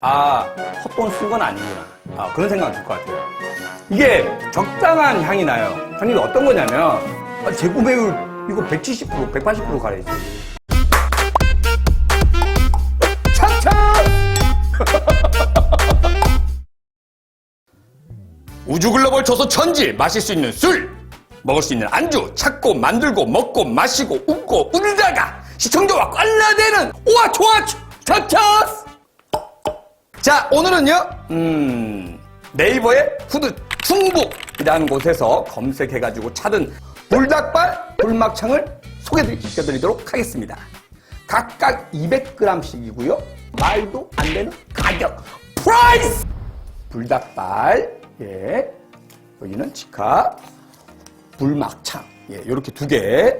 아, 헛돈 쓴 건 아니구나. 아, 그런 생각 들 것 같아요. 이게 적당한 향이 나요. 형님 어떤 거냐면, 아, 재구매율 이거 170%, 180% 가야지. 차차! 우주 글로벌 조서 천지 마실 수 있는 술 먹을 수 있는 안주 찾고 만들고 먹고 마시고 웃고 울다가 시청자와 꽐라되는 우와 좋아 차차스 자 오늘은요 음 네이버의 푸드 충북이라는 곳에서 검색해가지고 찾은 불닭발 불막창을 소개시켜드리도록 하겠습니다 각각 200g씩이고요 말도 안 되는 가격 프라이스 불닭발, 예. 여기는 직화, 불막창, 예. 이렇게 두 개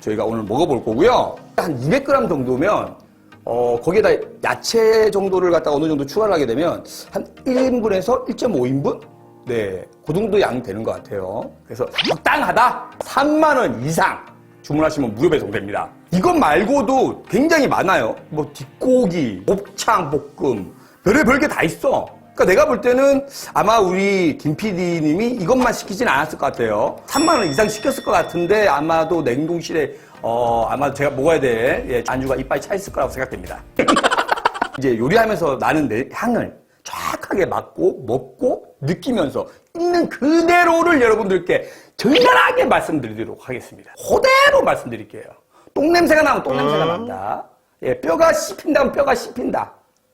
저희가 오늘 먹어볼 거고요. 한 200g 정도면, 어, 거기에다 야채 정도를 갖다가 어느 정도 추가를 하게 되면 한 1인분에서 1.5인분? 네. 그 정도 양이 되는 것 같아요. 그래서 적당하다? 3만원 이상 주문하시면 무료 배송됩니다. 이것 말고도 굉장히 많아요. 뭐 뒷고기, 곱창 볶음, 별의 별 게 다 있어. 그러니까 내가 볼 때는 아마 우리 김 PD님이 이것만 시키진 않았을 것 같아요. 3만 원 이상 시켰을 것 같은데 아마도 냉동실에 어 아마 제가 먹어야 될 예, 안주가 이빨이 차 있을 거라고 생각됩니다. 이제 요리하면서 나는 내 향을 정확하게 맡고 먹고 느끼면서 있는 그대로를 여러분들께 정갈하게 말씀드리도록 하겠습니다. 그대로 말씀드릴게요. 똥냄새가 나면 똥냄새가 난다. 예, 뼈가 씹힌다면 뼈가 씹힌다.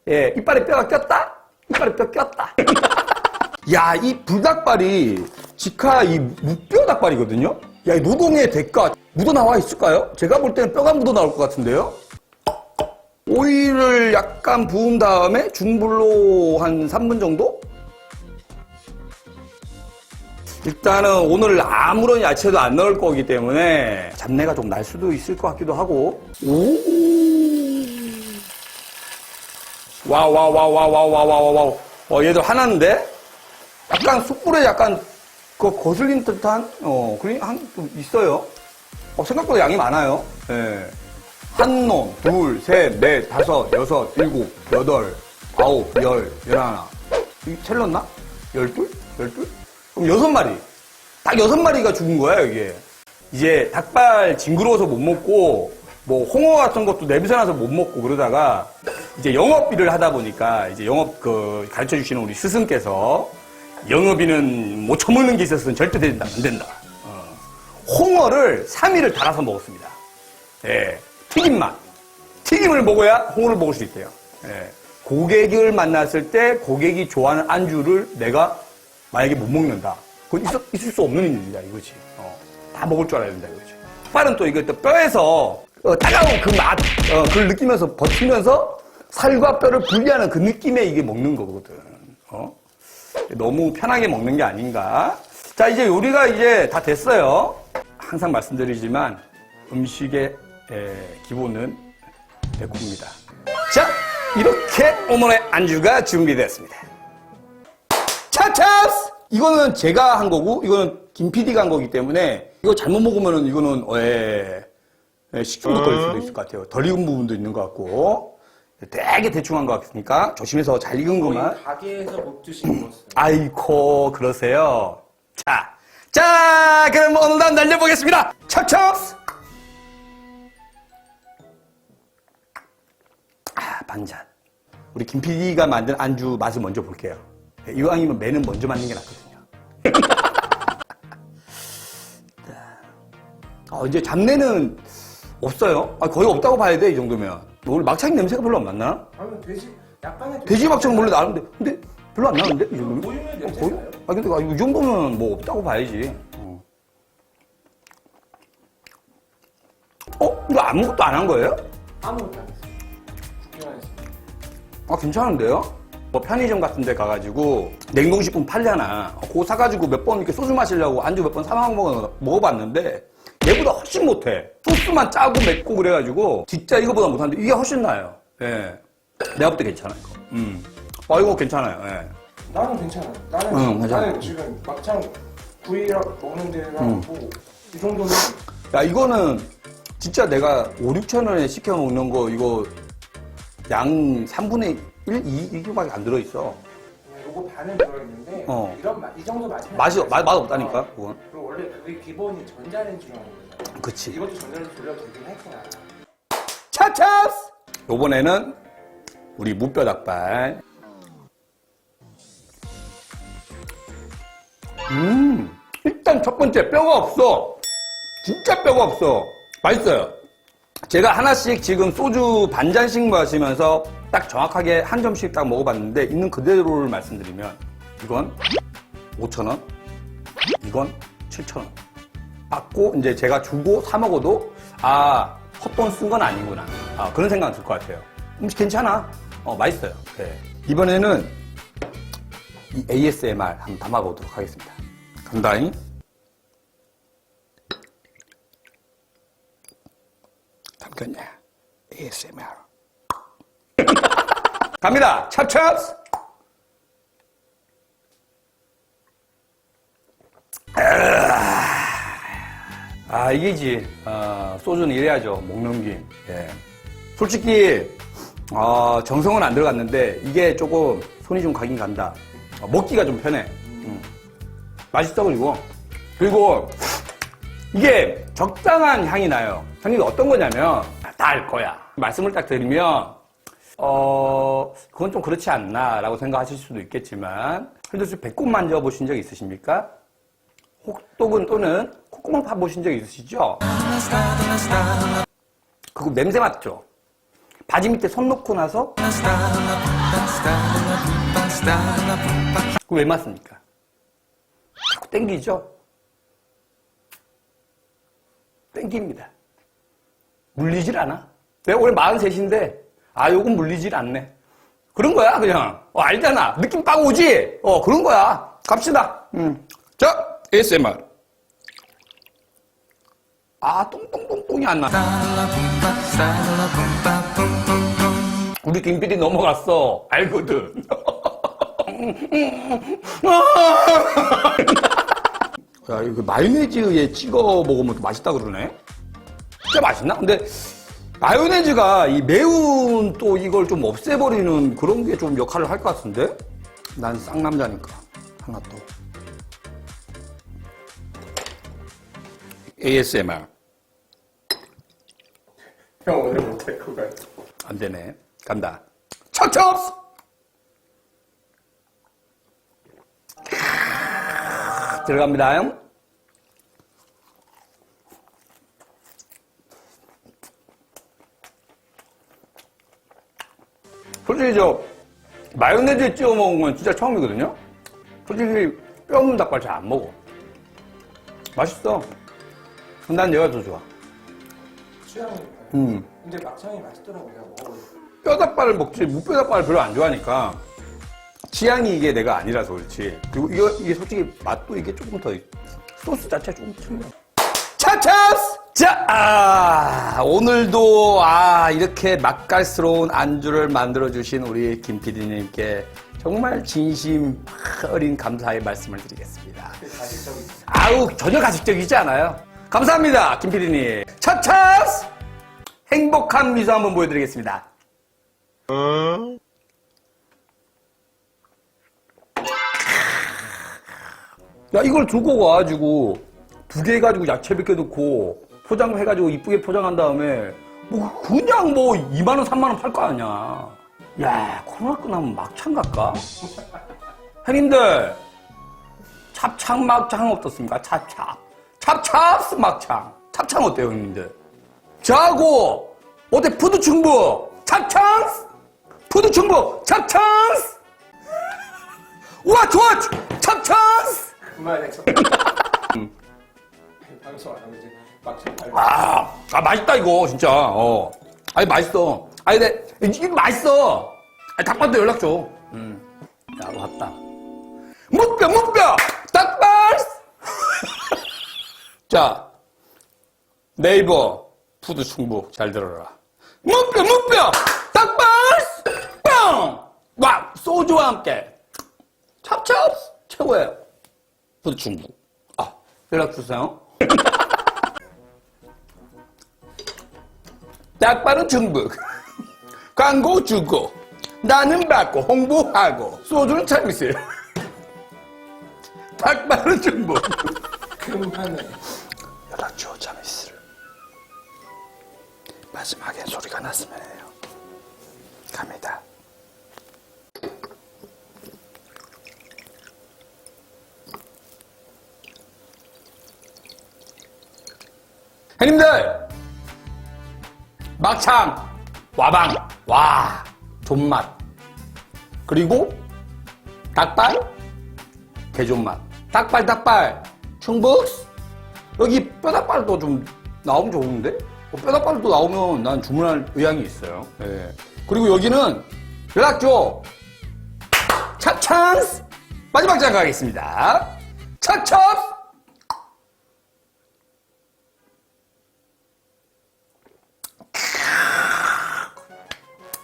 예, 이빨에 뼈가 꼈다? 이빨에 뼈 꼈다. 야, 이 불닭발이 직화 이 무뼈 닭발이거든요? 야, 이 노동의 대가 묻어 나와 있을까요? 제가 볼 때는 뼈가 묻어 나올 것 같은데요? 오일을 약간 부은 다음에 중불로 한 3분 정도? 일단은 오늘 아무런 야채도 안 넣을 거기 때문에 잡내가 좀 날 수도 있을 것 같기도 하고. 오. 와우. 어, 얘들 하나인데? 약간 숯불에 약간 그 거슬린 듯한, 어, 그런, 한, 좀 있어요. 어, 생각보다 양이 많아요. 예. 한 놈, 둘, 셋, 넷, 다섯, 여섯, 일곱, 여덟, 아홉, 열, 열하나. 이게 챌렀나? 열둘? 열둘? 그럼 여섯 마리. 딱 여섯 마리가 죽은 거야, 이게. 이제 닭발 징그러워서 못 먹고, 뭐 홍어 같은 것도 냄새나서 못 먹고 그러다가 이제 영업 일을 하다 보니까 이제 영업 그 가르쳐 주시는 우리 스승께서 영업인은 못 처먹는 게 있어서는 절대 된다, 안 된다. 어. 홍어를 3일을 달아서 먹었습니다. 예, 튀김맛. 튀김을 먹어야 홍어를 먹을 수 있대요. 예. 고객을 만났을 때 고객이 좋아하는 안주를 내가 만약에 못 먹는다. 그건 있을, 있을 수 없는 일이다, 이거지. 어, 다 먹을 줄 알아야 된다, 이거지. 닭발은 또 이거 또 뼈에서 어, 따가운 그 맛, 어, 그걸 느끼면서 버티면서 살과 뼈를 분리하는 그 느낌에 이게 먹는 거거든. 어? 너무 편하게 먹는 게 아닌가. 자, 이제 요리가 이제 다 됐어요. 항상 말씀드리지만 음식의 에, 기본은 매콤입니다. 자, 이렇게 오늘의 안주가 준비되었습니다. 차차스! 이거는 제가 한 거고, 이거는 김 PD가 한 거기 때문에, 이거 잘못 먹으면은 이거는, 에, 에, 식중독 걸릴 수도 있을 것 같아요. 덜 익은 부분도 있는 것 같고, 되게 대충 한 것 같으니까, 조심해서 잘 익은 것만. 가게에서 먹듯이 먹었어요. 아이코, 그러세요. 자, 자, 그럼 오늘도 한번 날려보겠습니다. 척척! 아, 반찬. 우리 김 PD가 만든 안주 맛을 먼저 볼게요. 이왕이면 매는 먼저 맞는 게 낫거든요. 자. 어, 이제 잡내는 없어요. 아, 거의 없다고 봐야 돼, 이 정도면. 오늘 막창 냄새가 별로 안 났나? 아니 돼지 약간의 돼지 막창은 원래 나는데, 근데 별로 안 나는데 이 정도면? 냄새 거의? 나요? 아 근데 아, 이 정도면 뭐 없다고 봐야지. 어, 어? 이거 아무것도 안 한 거예요? 아무것도 안 했어요. 죽기만 했어요. 아 괜찮은데요? 뭐 편의점 같은 데 가가지고 냉동식품 팔려나 그거 사가지고 몇 번 이렇게 소주 마시려고 안주 몇 번 사먹어 먹어- 먹어봤는데 얘보다 훨씬 못해 소스만 짜고 맵고 그래가지고 진짜 이거보다 못하는데 이게 훨씬 나아요 예. 내가 볼 때 괜찮아 이거 음. 아 이거 괜찮아요 예. 나는 괜찮아. 나는 응, 괜찮아. 나는 지금 막창 구이랑 먹는 데랑 응. 뭐이 정도는 야 이거는 진짜 내가 5, 6천 원에 시켜 먹는 거 이거 양 3분의 1, 2, 2개밖에 안 들어 있어. 요거 반은 들어있는데 어. 이런 맛, 이 정도 맛이 맛이, 맛, 맛 없다니까, 어. 그건. 그리고 원래 그게 기본이 전자레인지로 하는 거잖아. 그치. 이것도 전자레인지 돌려도 되긴 할 거야. 차차스! 요번에는 우리 무뼈 닭발. 음, 일단 첫 번째 뼈가 없어. 진짜 뼈가 없어. 맛있어요. 제가 하나씩 지금 소주 반 잔씩 마시면서 딱 정확하게 한 점씩 딱 먹어봤는데 있는 그대로를 말씀드리면 이건 5,000원, 이건 7,000원. 받고 이제 제가 주고 사 먹어도 아 헛돈 쓴 건 아니구나 아, 그런 생각 들 것 같아요 음 괜찮아 어 맛있어요 네. 이번에는 이 ASMR 한번 담아보도록 하겠습니다 간다잉 담겼냐 ASMR 갑니다 찹찹스 아, 이게지. 어, 소주는 이래야죠. 목 넘김. 예. 솔직히, 어, 정성은 안 들어갔는데, 이게 조금 손이 좀 가긴 간다. 어, 먹기가 좀 편해. 음. 맛있어, 그리고. 그리고, 이게 적당한 향이 나요. 향이 어떤 거냐면, 다 알 거야. 말씀을 딱 드리면, 어, 그건 좀 그렇지 않나, 라고 생각하실 수도 있겠지만, 현재 배꼽 만져보신 적 있으십니까? 혹독은 또는 콧구멍 파보신 적 있으시죠? 그거 냄새 맡죠? 바지 밑에 손 놓고 나서 그거 왜 맡습니까? 땡기죠? 땡깁니다. 물리질 않아. 내가 올해 43인데 아 요건 물리질 않네. 그런 거야 그냥. 어, 알잖아. 느낌 빡 오지? 어 그런 거야. 갑시다. 음. 자 ASMR. 아, 똥똥똥똥이 안 나. 우리 김PD 넘어갔어. 알거든. 야, 이거 마요네즈에 찍어 먹으면 또 맛있다 그러네? 진짜 맛있나? 근데 마요네즈가 이 매운 또 이걸 좀 없애버리는 그런 게 좀 역할을 할 것 같은데? 난 쌍남자니까. 하나 또. ASMR. 형 오늘 못할 것 같아. 안 되네. 간다. 척척! 들어갑니다. 솔직히 저 마요네즈에 찍어 먹은 건 진짜 처음이거든요. 솔직히 뼈 없는 닭발 잘 안 먹어. 맛있어. 난 얘가 더 좋아. 취향이. 음. 근데 막창이 맛있더라고 내가 먹어보니까. 뼈닭발을 먹지 무뼈 닭발을 별로 안 좋아하니까 취향이 이게 내가 아니라서 그렇지. 그리고 이거 이게 솔직히 맛도 이게 조금 더 소스 자체가 조금 틀려 차차스! 자 아, 오늘도 아 이렇게 맛깔스러운 안주를 만들어 주신 우리 김 PD님께 정말 진심 어린 감사의 말씀을 드리겠습니다. 아우 전혀 가식적이지 않아요. 감사합니다 김 PD님. 차차스! 행복한 미소 한번 보여드리겠습니다 야 이걸 두고 와가지고 두 개 가지고 야채 몇개 넣고 포장해가지고 이쁘게 포장한 다음에 뭐 그냥 뭐 2만 원 3만 원 팔 거 아니야. 야 코로나 끝나면 막창 갈까? 형님들 찹창 막창 어떻습니까? 찹찹. 찹찹 막창. 찹창 어때요 형님들? 자고 어때? 푸드 충북 찹창 푸드 충북 찹창 우와 좋아 찹창 그만해. 방송 안 하고 이제 막창 팔고. 아, 아 맛있다 이거 진짜. 어. 아니 맛있어. 아니 근데 이게 맛있어. 아니 닭발도 연락 줘. 음. 야 왔다. 무뼈 무뼈 닭발. 자 네이버 푸드 충북 잘 들어라. 무뼈 무뼈 닭발 뻥. 와 소주와 함께 찹찹 최고예요. 푸드 충북. 아 연락 주세요. 닭발은 중북. 광고 주고. 나는 받고 홍보하고 소주는 참 있어요. 닭발은 중복. 그만해. 연락줘 자미스를 마지막엔 소리가 났으면 해요. 갑니다. 형님들! 막창 와방 와 존맛. 그리고 닭발 개존맛. 닭발 닭발. 충북. 여기 뼈닭발도 좀 나오면 좋은데? 어, 뼈닭발도 나오면 난 주문할 의향이 있어요. 예. 그리고 여기는 연락줘. 첫 찬스! 마지막 장 가겠습니다. 첫찬